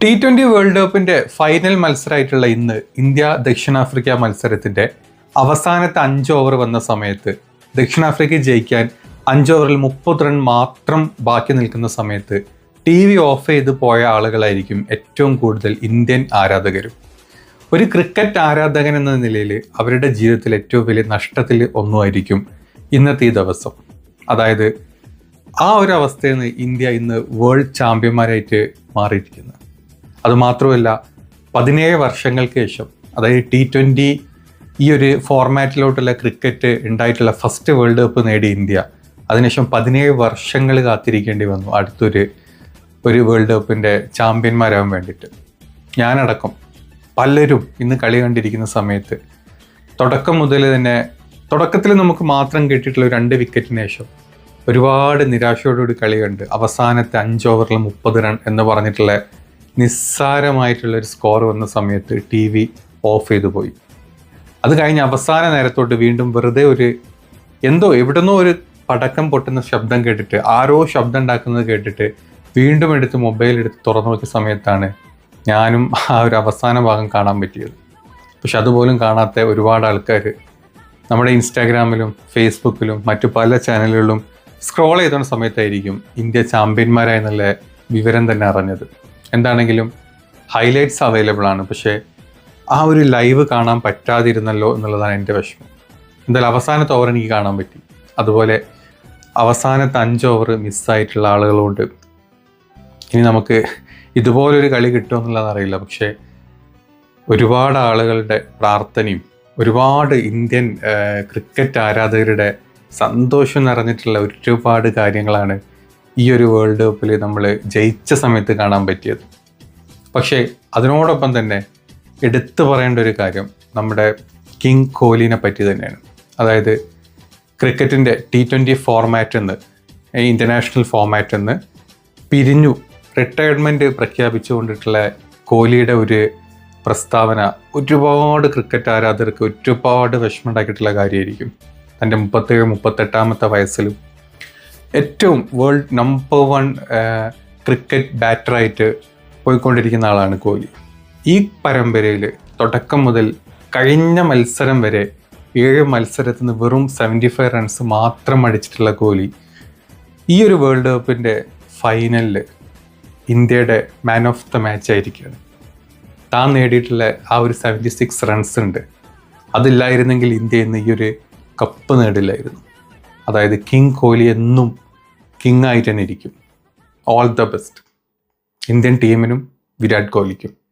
T twenty world കപ്പിന്റെ final മത്സരമായിട്ടുള്ള ഇന്ന് ഇന്ത്യ ദക്ഷിണാഫ്രിക്ക മത്സരത്തിന്റെ അവസാനത്തെ അഞ്ച് ഓവർ വന്ന സമയത്ത് ദക്ഷിണാഫ്രിക്ക ജയിക്കാൻ അഞ്ച് ഓവറിൽ മുപ്പത് റൺ മാത്രം ബാക്കി നിൽക്കുന്ന സമയത്ത് ടി വി ഓഫ് ചെയ്ത് പോയ ആളുകളായിരിക്കും ഏറ്റവും കൂടുതൽ ഇന്ത്യൻ ആരാധകരും. ഒരു ക്രിക്കറ്റ് ആരാധകൻ എന്ന നിലയിൽ അവരുടെ ജീവിതത്തിൽ ഏറ്റവും വലിയ നഷ്ടത്തിൽ ഒന്നുമായിരിക്കും ഇന്നത്തെ ഈ ദിവസം. അതായത് ആ ഒരു അവസ്ഥയിൽ നിന്ന് ഇന്ത്യ ഇന്ന് വേൾഡ് ചാമ്പ്യന്മാരായിട്ട് മാറിയിരിക്കുന്നത് അതുമാത്രമല്ല പതിനേഴ് വർഷങ്ങൾക്ക് ശേഷം അതായത് ടി ട്വന്റി ഈ ഒരു ഫോർമാറ്റിലോട്ടുള്ള ക്രിക്കറ്റ് ഉണ്ടായിട്ടുള്ള ഫസ്റ്റ് വേൾഡ് കപ്പ് നേടിയ ഇന്ത്യ അതിനുശേഷം പതിനേഴ് വർഷങ്ങൾ കാത്തിരിക്കേണ്ടി വന്നു അടുത്തൊരു ഒരു വേൾഡ് കപ്പിന്റെ ചാമ്പ്യന്മാരാകാൻ വേണ്ടിയിട്ട്. ഞാനടക്കം പലരും ഇന്ന് കളി കണ്ടിരിക്കുന്ന സമയത്ത് തുടക്കം മുതൽ തന്നെ തുടക്കത്തിൽ നമുക്ക് മാത്രം കിട്ടിയിട്ടുള്ള രണ്ട് വിക്കറ്റിന് ശേഷം ഒരുപാട് നിരാശയോടുകൂടി കളി കണ്ട് അവസാനത്തെ അഞ്ച് ഓവറിൽ മുപ്പത് റൺ എന്ന് പറഞ്ഞിട്ടുള്ള നിസ്സാരമായിട്ടുള്ള ഒരു സ്കോർ വന്ന സമയത്ത് ടി വി ഓഫ് ചെയ്തു പോയി. അത് കഴിഞ്ഞ് അവസാന നേരത്തോട്ട് വീണ്ടും വെറുതെ ഒരു എന്തോ എവിടുന്നോ ഒരു പടക്കം പൊട്ടുന്ന ശബ്ദം കേട്ടിട്ട് ആരോ ശബ്ദം ഉണ്ടാക്കുന്നത് കേട്ടിട്ട് വീണ്ടും എടുത്ത് മൊബൈൽ എടുത്ത് തുറന്നു നോക്കിയ സമയത്താണ് ഞാനും ആ ഒരു അവസാന ഭാഗം കാണാൻ പറ്റിയത്. പക്ഷെ അതുപോലും കാണാത്ത ഒരുപാട് ആൾക്കാർ നമ്മുടെ ഇൻസ്റ്റാഗ്രാമിലും ഫേസ്ബുക്കിലും മറ്റു പല ചാനലുകളിലും സ്ക്രോൾ ചെയ്തുന്ന സമയത്തായിരിക്കും ഇന്ത്യ ചാമ്പ്യന്മാരായി എന്നുള്ള വിവരം തന്നെ അറിഞ്ഞത്. എന്താണെങ്കിലും ഹൈലൈറ്റ്സ് അവൈലബിൾ ആണ്. പക്ഷേ ആ ഒരു ലൈവ് കാണാൻ പറ്റാതിരുന്നല്ലോ എന്നുള്ളതാണ് എന്റെ വിഷമം. എന്തായാലും അവസാനത്തെ ഓവർ എനിക്ക് കാണാൻ പറ്റി. അതുപോലെ അവസാനത്തെ അഞ്ച് ഓവർ മിസ്സായിട്ടുള്ള ആളുകളുണ്ട്. ഇനി നമുക്ക് ഇതുപോലൊരു കളി കിട്ടുമെന്നുള്ളത് അറിയില്ല. പക്ഷേ ഒരുപാട് ആളുകളുടെ പ്രാർത്ഥനയും ഒരുപാട് ഇന്ത്യൻ ക്രിക്കറ്റ് ആരാധകരുടെ സന്തോഷം നിറഞ്ഞിട്ടുള്ള ഒരുപാട് കാര്യങ്ങളാണ് ഈ ഒരു വേൾഡ് കപ്പിൽ നമ്മൾ ജയിച്ച സമയത്ത് കാണാൻ പറ്റിയത്. പക്ഷേ അതിനോടൊപ്പം തന്നെ എടുത്തു പറയേണ്ട ഒരു കാര്യം നമ്മുടെ കിങ് കോഹ്ലിനെ പറ്റി തന്നെയാണ്. അതായത് ക്രിക്കറ്റിന്റെ ടി ട്വന്റി ഫോർമാറ്റിൽ നിന്ന് ഇന്റർനാഷണൽ ഫോർമാറ്റിൽ നിന്ന് പിരിഞ്ഞു റിട്ടയർമെന്റ് പ്രഖ്യാപിച്ചുകൊണ്ടിട്ടുള്ള കോഹ്ലിയുടെ ഒരു പ്രസ്താവന ഒരുപാട് ക്രിക്കറ്റ് ആരാധകർക്ക് ഒരുപാട് വിഷമമുണ്ടാക്കിയിട്ടുള്ള കാര്യമായിരിക്കും. തന്റെ മുപ്പത്തേഴ് മുപ്പത്തെട്ടാമത്തെ വയസ്സിലും ഏറ്റവും വേൾഡ് നമ്പർ വൺ ക്രിക്കറ്റ് ബാറ്ററായിട്ട് പോയിക്കൊണ്ടിരിക്കുന്ന ആളാണ് കോഹ്ലി. ഈ പരമ്പരയിൽ തുടക്കം മുതൽ കഴിഞ്ഞ മത്സരം വരെ ഏഴ് മത്സരത്തിൽ നിന്ന് വെറും സെവന്റി ഫൈവ് റൺസ് മാത്രം അടിച്ചിട്ടുള്ള കോഹ്ലി ഈ ഒരു വേൾഡ് കപ്പിന്റെ ഫൈനലിൽ ഇന്ത്യയുടെ മാൻ ഓഫ് ദ മാച്ച് ആയിരിക്കുകയാണ്. താൻ നേടിയിട്ടുള്ള ആ ഒരു സെവന്റി സിക്സ് റൺസ് ഉണ്ട്. അതില്ലായിരുന്നെങ്കിൽ ഇന്ത്യ ഇന്ന് ഈ ഒരു കപ്പ് നേടില്ലായിരുന്നു. അതായത് കിങ് കോഹ്ലി എന്നും കിങ് ആയിട്ട് തന്നെ ഇരിക്കും. ഓൾ ദ ബെസ്റ്റ് ഇന്ത്യൻ ടീമിനും വിരാട് കോഹ്ലിക്കും.